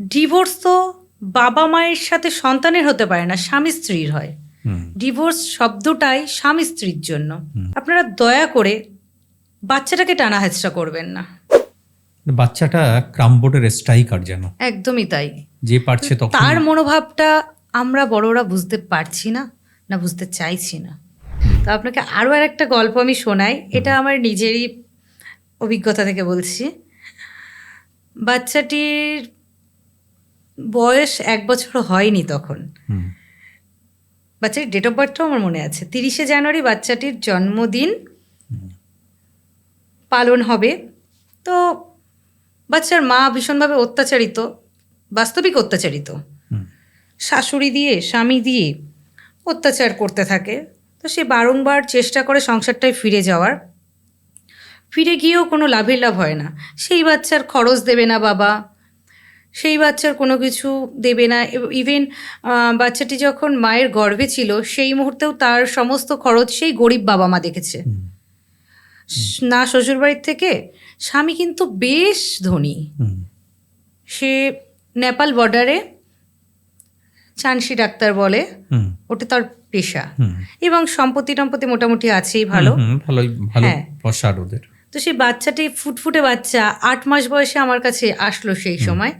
Divorce তো বাবা মায়ের সাথে সন্তানের হতে পারে না স্বামী স্ত্রীর হয়। ডিভোর্স শব্দটাই স্বামী স্ত্রীর জন্য। আপনারা দয়া করে বাচ্চাটাকে টানা হেঁচড়া করবেন না। বাচ্চাটা ক্রামবোর্ডের স্ট্রাইকার যেন। একদমই তাই। যে পারছে তখন তার মনোভাবটা আমরা বড়রা বুঝতে পারছি না না বুঝতে চাইছি না। তো আপনাকে আরও আর একটা গল্প আমি শোনাই। এটা আমার নিজেরই অভিজ্ঞতা থেকে বলছি। বাচ্চাটির বয়স এক বছর হয়নি তখন। বাচ্চার ডেট অফ বার্থটাও আমার মনে আছে। তিরিশে জানুয়ারি বাচ্চাটির জন্মদিন পালন হবে। তো বাচ্চার মা ভীষণভাবে অত্যাচারিত বাস্তবিক অত্যাচারিত। শাশুড়ি দিয়ে স্বামী দিয়ে অত্যাচার করতে থাকে। তো সে বারংবার চেষ্টা করে সংসারটায় ফিরে যাওয়ার। ফিরে গিয়েও কোনো লাভের লাভ হয় না। সেই বাচ্চার খরচ দেবে না বাবা। সেই বাচ্চার কোনো কিছু দেবে না। ইভেন বাচ্চাটি যখন মায়ের গর্ভে ছিল সেই মুহূর্তেও তার সমস্ত খরচ সেই গরিব বাবা মা দেখেছে। না শ্বশুরবাড়ির থেকে স্বামী কিন্তু বেশ ধনী। সে নেপাল বর্ডারে চানসি ডাক্তার বলে ওটা তার পেশা। এবং সম্পত্তি টম্পত্তি মোটামুটি আছেই ভালো। ভালোই ভালো হ্যাঁ। ওদের। তো সেই বাচ্চাটি ফুটফুটে বাচ্চা আট মাস বয়সে আমার কাছে আসলো সেই সময়।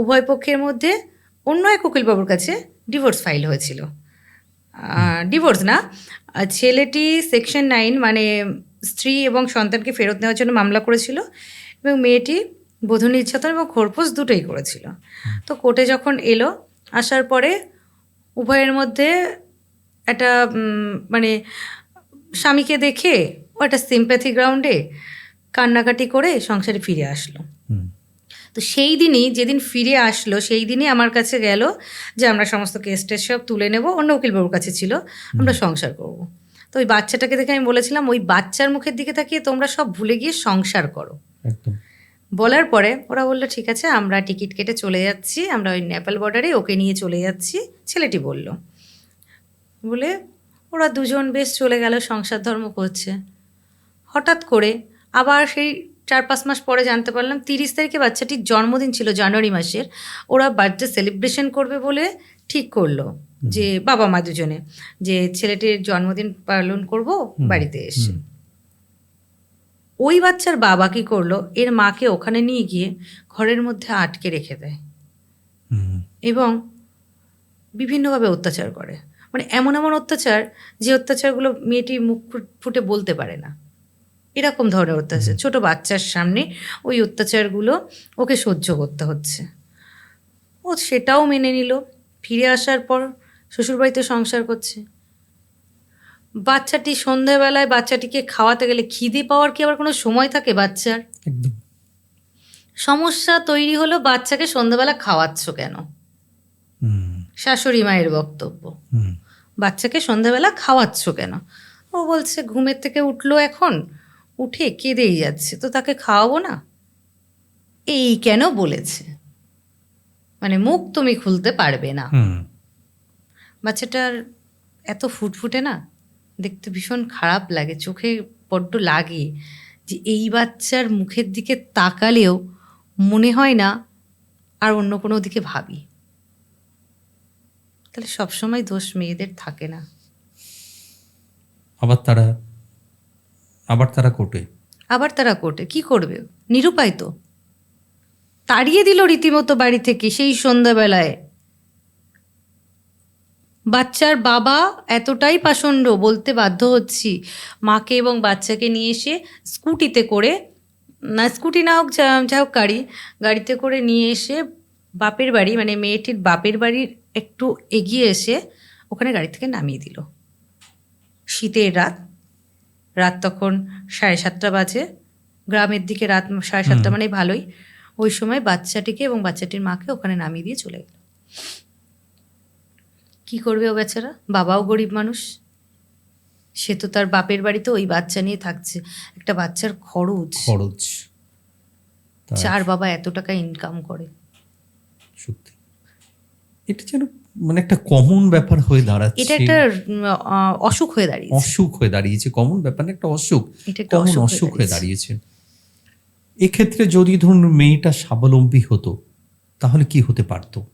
উভয় পক্ষের মধ্যে অন্য এক উকিলবাবুর কাছে ডিভোর্স ফাইল হয়েছিল। ডিভোর্স না। ছেলেটি সেকশন নাইন মানে স্ত্রী এবং সন্তানকে ফেরত নেওয়ার জন্য মামলা করেছিল এবং মেয়েটি বধূ নির্যাতন এবং খোরপোশ দুটোই করেছিল। তো কোর্টে যখন এলো আসার পরে উভয়ের মধ্যে একটা মানে স্বামীকে দেখে ও একটা সিম্প্যাথি গ্রাউন্ডে কান্নাকাটি করে সংসারে ফিরে আসলো। তো সেই দিনই যেদিন ফিরে আসলো সেই দিনই আমার কাছে গেল যে আমরা সমস্ত কেস টেস সব তুলে নেব অন্য উকিলবাবুর কাছে ছিল আমরা সংসার করব। তো ওই বাচ্চাটাকে দেখে আমি বলেছিলাম ওই বাচ্চার মুখের দিকে তাকিয়ে তোমরা সব ভুলে গিয়ে সংসার করো। বলার পরে ওরা বলল ঠিক আছে আমরা টিকিট কেটে চলে যাচ্ছি আমরা ওই নেপাল বর্ডারে ওকে নিয়ে চলে যাচ্ছি। ছেলেটি বলল। বলে ওরা দুজন বেশ চলে গেল সংসার ধর্ম করছে। হঠাৎ করে আবার সেই চার পাঁচ মাস পরে জানতে পারলাম তিরিশ তারিখে বাচ্চাটির জন্মদিন ছিল জানুয়ারি মাসের ওরা বার্থডে সেলিব্রেশন করবে বলে ঠিক করল যে বাবা মা দুজনে যে ছেলেটির জন্মদিন পালন করব বাড়িতে এসে। ওই বাচ্চার বাবা কি করল এর মাকে ওখানে নিয়ে গিয়ে ঘরের মধ্যে আটকে রেখে দেয়। এবং বিভিন্নভাবে অত্যাচার করে। মানে এমন এমন অত্যাচার যে অত্যাচারগুলো মেয়েটি মুখ ফুটে বলতে পারে না। এরকম ধরনের অত্যাচার ছোট বাচ্চার সামনে ওই অত্যাচারগুলো ওকে সহ্য করতে হচ্ছে। ও সেটাও মেনে নিল। ফিরে আসার পর শ্বশুরবাড়িতে সংসার করছে। বাচ্চাটি সন্ধ্যাবেলায় বাচ্চাটিকে খাওয়াতে গেলে খিদে পাওয়ার কি আবার কোনো সময় থাকে বাচ্চার? সমস্যা তৈরি হলো বাচ্চাকে সন্ধ্যাবেলা খাওয়াচ্ছ কেন? শাশুড়ি মায়ের বক্তব্য। বাচ্চাকে সন্ধ্যাবেলা খাওয়াচ্ছ কেন? ও বলছে ঘুমের থেকে উঠল এখন। উঠে কেঁদেই যাচ্ছে তো তাকে খাওয়াবো না? এই কেন বলেছে? মানে মুখ তুমি খুলতে পারবে না। বাচ্চাটার এত ফুটফুটে না দেখতে ভীষণ খারাপ লাগে চোখে বড্ড লাগে যে এই বাচ্চার মুখের দিকে তাকালেও মনে হয় না আর অন্য কোনো দিকে ভাবি। তাহলে সবসময় দোষ মেয়েদের থাকে না। আবার তারা আবার তারা কোর্টে। আবার তারা কোর্টে। কি করবে? নিরুপায় তো। তাড়িয়ে দিল রীতিমতো বাড়ি থেকে সেই সন্ধ্যাবেলায়। বাচ্চার বাবা এতটাই পাষণ্ড, বলতে বাধ্য হচ্ছি। মাকে এবং বাচ্চাকে নিয়ে এসে স্কুটিতে করে, না, স্কুটি না হোক, যা হোক গাড়ি, গাড়িতে করে নিয়ে এসে বাপের বাড়ি মানে মেয়েটির বাপের বাড়ির একটু এগিয়ে এসে ওখানে গাড়ি থেকে নামিয়ে দিল। শীতের রাত। রাত তখন সাড়ে সাতটা বাজে। গ্রামের দিকে রাত সাড়ে সাতটা মানে ভালোই। ওই সময় বাচ্চাটিকে এবং বাচ্চাটির মাকে ওখানে নামিয়ে দিয়ে চলে গেল। কি করবে ও বেচারা? বাবাও গরিব মানুষ। সে তো তার বাপের বাড়িতে ওই বাচ্চা নিয়ে থাকছে। একটা বাচ্চার খরচ। খরচ। চার বাবা এত টাকা ইনকাম করে। সত্যি। এটা যেন মানে একটা কমন ব্যাপার হয়ে দাঁড়াচ্ছে। এটা একটা অসুখ হয়ে দাঁড়িয়েছে। অসুখ হয়ে দাঁড়িয়েছে কমন ব্যাপার না একটা অসুখ। কমন অসুখ হয়ে দাঁড়িয়েছে। এক্ষেত্রে যদি ধরুন মেয়েটা স্বাবলম্বী হতো তাহলে কি হতে পারতো?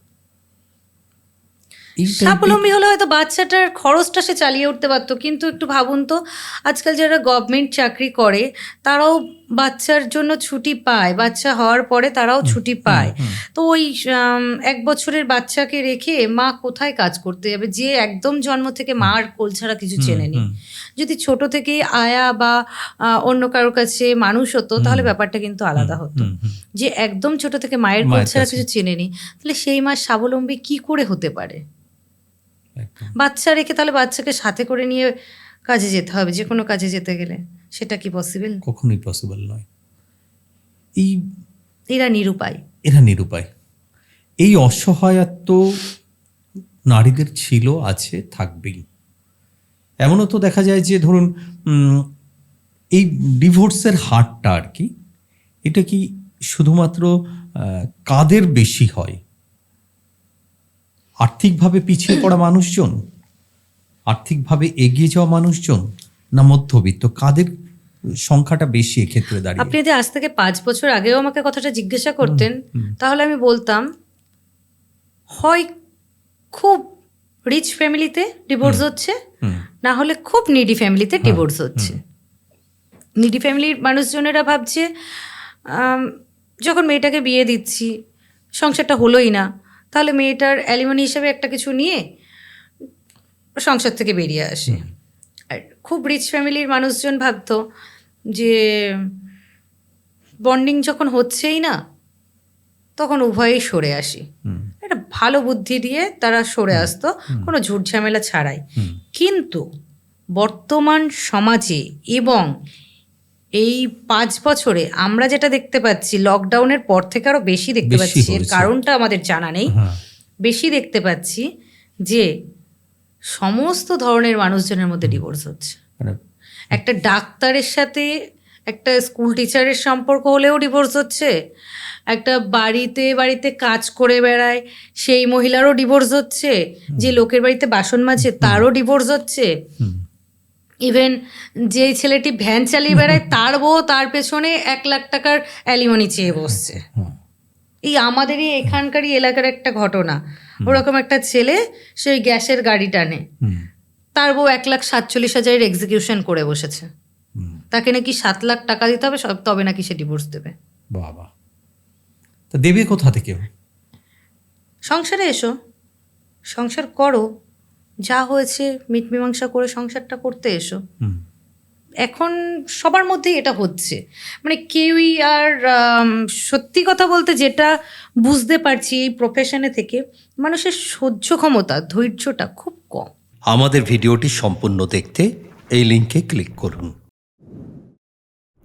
স্বাবলম্বী হলে হয়তো বাচ্চাটার খরচটা সে চালিয়ে উঠতে পারতো কিন্তু একটু ভাবুন তো আজকাল যারা গভর্নমেন্ট চাকরি করে তারাও বাচ্চার জন্য ছুটি পায়। বাচ্চা হওয়ার পরে তারাও ছুটি পায়। তো ওই এক বছরের বাচ্চাকে রেখে মা কোথায় কাজ করতে যাবে? যে একদম জন্ম থেকে মার কোল ছাড়া কিছু চেনে নি যদি ছোট থেকে আয়া বা অন্য কারোর কাছে মানুষ হতো তাহলে ব্যাপারটা কিন্তু আলাদা হতো। যে একদম ছোট থেকে মায়ের কোল ছাড়া কাছে। চেনেনি তাহলে সেই মা স্বাবলম্বী কি করে হতে পারে। বাচ্চা রেখে তাহলে বাচ্চাকে সাথে করে নিয়ে কাজে যেতে হবে যে কোনো কাজে যেতে গেলে। সেটা কি পসিবল কখনোই পসিবল নয়। এই এরা নিরুপায়। এরা নিরুপায়। এই অসহায়ত্ব নারীদের ছিল আছে থাকবেই। এমনও তো দেখা যায় যে ধরুন এই ডিভোর্সের হারটা আর কি এটা কি শুধুমাত্র কাদের বেশি হয়? আর্থিকভাবে পিছিয়ে পড়া মানুষজন আর্থিকভাবে এগিয়ে যাওয়া মানুষজন না মধ্যবিত্ত? কাদের সংখ্যাটা বেশি এক্ষেত্রে দাঁড়িয়ে? আপনি যদি আজ থেকে পাঁচ বছর আগেও আমাকে কথাটা জিজ্ঞাসা করতেন তাহলে আমি বলতাম হয় খুব রিচ ফ্যামিলিতে ডিভোর্স হচ্ছে না হলে খুব নিডি ফ্যামিলিতে ডিভোর্স হচ্ছে। নিডি ফ্যামিলির মানুষজনেরা ভাবছে যখন মেয়েটাকে বিয়ে দিচ্ছি সংসারটা হলোই না তাহলে মেয়েটার অ্যালিমনি হিসেবে একটা কিছু নিয়ে সংসার থেকে বেরিয়ে আসে। আর খুব রিচ ফ্যামিলির মানুষজন ভাবতো যে বন্ডিং যখন হচ্ছেই না তখন উভয়েই সরে আসি। একটা ভালো বুদ্ধি দিয়ে তারা সরে আসতো কোনো ঝুট ঝামেলা ছাড়াই। কিন্তু বর্তমান সমাজে এবং এই পাঁচ বছরে আমরা যেটা দেখতে পাচ্ছি লকডাউনের পর থেকে আরও বেশি দেখতে পাচ্ছি। এর কারণটা আমাদের জানা নেই। হ্যাঁ। বেশি দেখতে পাচ্ছি যে সমস্ত ধরনের মানুষজনের মধ্যে ডিভোর্স হচ্ছে। মানে একটা ডাক্তারের সাথে একটা স্কুল টিচারের সম্পর্ক হলেও ডিভোর্স হচ্ছে। একটা বাড়িতে বাড়িতে কাজ করে বেড়ায় সেই মহিলারও ডিভোর্স হচ্ছে। যে লোকের বাড়িতে বাসন মাজে তারও ডিভোর্স হচ্ছে। ইভেন যে ছেলেটি ভ্যান চালিয়ে বেড়ায় তার বউ তার পেছনে এক লাখ টাকার অ্যালিমনি চেয়ে বসছে। এই আমাদেরই এখানকারই এলাকার একটা ঘটনা। ওরকম একটা ছেলে সেই গ্যাসের গাড়ি টানে। তার বউ এক লাখ সাতচল্লিশ হাজারের এক্সিকিউশন করে বসেছে। তাকে নাকি সাত লাখ টাকা দিতে হবে সব তবে নাকি সে ডিভোর্স দেবে। বাবা। তা দেবে কোথা থেকে? সংসারে এসো। সংসার করো। যা হয়েছে মিট মীমাংসা করে সংসারটা করতে এসো। এখন সবার মধ্যেই এটা হচ্ছে। মানে কেউই আর সত্যি কথা বলতে যেটা বুঝতে পারছি এই প্রফেশনে থেকে মানুষের সহ্য ক্ষমতা ধৈর্যটা খুব কম। আমাদের ভিডিওটি সম্পূর্ণ দেখতে এই লিঙ্কে ক্লিক করুন।